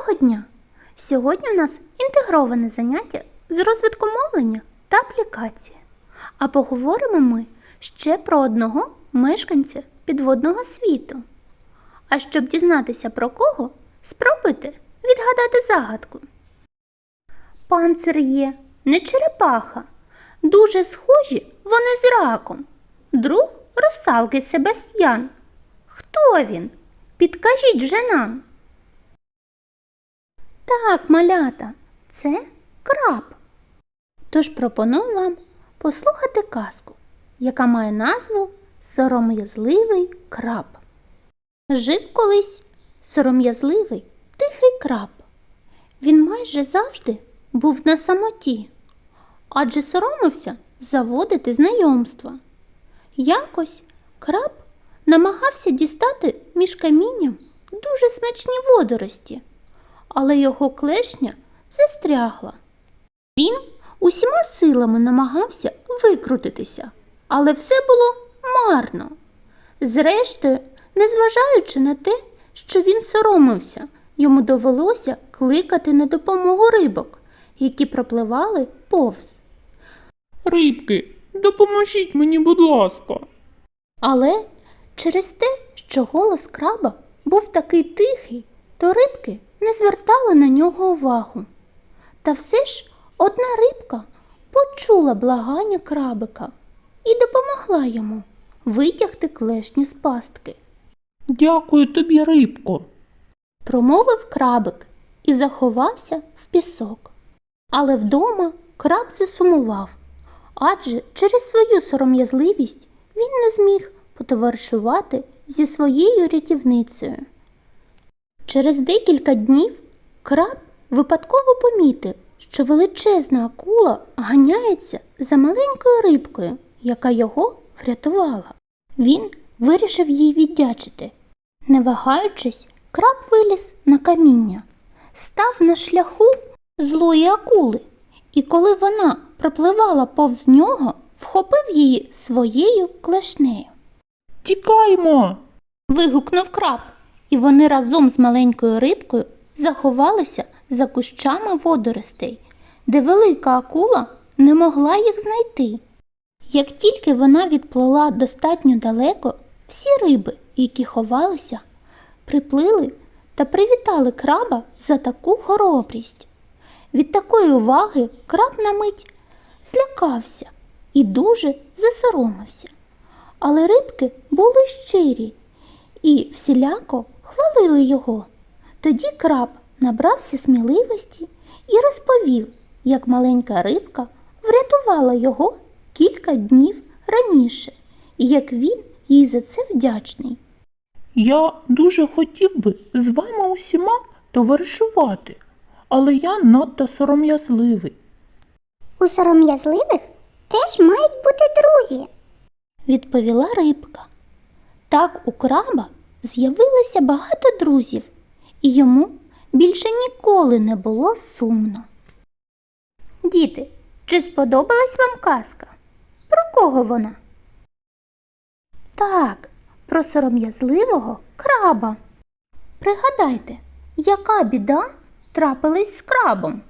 Доброго дня! Сьогодні у нас інтегроване заняття з розвитку мовлення та аплікації. А поговоримо ми ще про одного мешканця підводного світу. А щоб дізнатися про кого, спробуйте відгадати загадку. Панцир є, не черепаха. Дуже схожі вони з раком. Друг русалки Себастьян. Хто він? Підкажіть вже нам. Так, малята, це краб. Тож пропоную вам послухати казку, яка має назву Сором'язливий краб. Жив колись сором'язливий тихий краб. Він майже завжди був на самоті, адже соромився заводити знайомства. Якось краб намагався дістати між камінням дуже смачні водорості, але його клешня застрягла. Він усіма силами намагався викрутитися, але все було марно. Зрештою, незважаючи на те, що він соромився, йому довелося кликати на допомогу рибок, які пропливали повз. Рибки, допоможіть мені, будь ласка. Але через те, що голос краба був такий тихий, то рибки не звертали на нього увагу. Та все ж одна рибка почула благання крабика і допомогла йому витягти клешню з пастки. Дякую тобі, рибко. Промовив крабик і заховався в пісок. Але вдома краб засумував, адже через свою сором'язливість він не зміг потоваришувати зі своєю рятівницею. Через декілька днів краб випадково помітив, що величезна акула ганяється за маленькою рибкою, яка його врятувала. Він вирішив їй віддячити. Не вагаючись, краб виліз на каміння, став на шляху злої акули, і коли вона пропливала повз нього, вхопив її своєю клешнею. Тікаймо. Вигукнув краб, і вони разом з маленькою рибкою заховалися за кущами водоростей, де велика акула не могла їх знайти. Як тільки вона відплила достатньо далеко, всі риби, які ховалися, приплили та привітали краба за таку хоробрість. Від такої уваги краб на мить злякався і дуже засоромився. Але рибки були щирі і всіляко хвалили його. Тоді краб набрався сміливості і розповів, як маленька рибка врятувала його кілька днів раніше, і як він їй за це вдячний. Я дуже хотів би з вами усіма товаришувати, але я надто сором'язливий. У сором'язливих теж мають бути друзі. відповіла рибка. Так у краба з'явилося багато друзів, і йому більше ніколи не було сумно. Діти, чи сподобалась вам казка? Про кого вона? Так, про сором'язливого краба. Пригадайте, яка біда трапилась з крабом?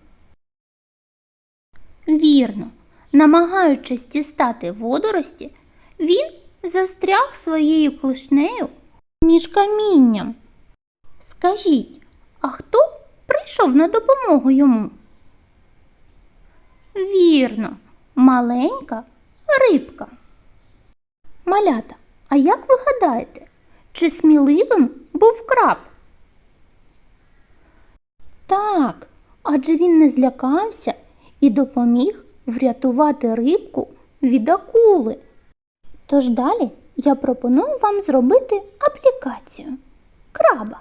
Вірно, намагаючись дістати водорості, він застряг своєю клешнею між камінням. Скажіть, а хто прийшов на допомогу йому? Вірно, маленька рибка. Малята, а як ви гадаєте, чи сміливим був краб? Так, адже він не злякався і допоміг врятувати рибку від акули. Тож далі я пропоную вам зробити аплікацію краба.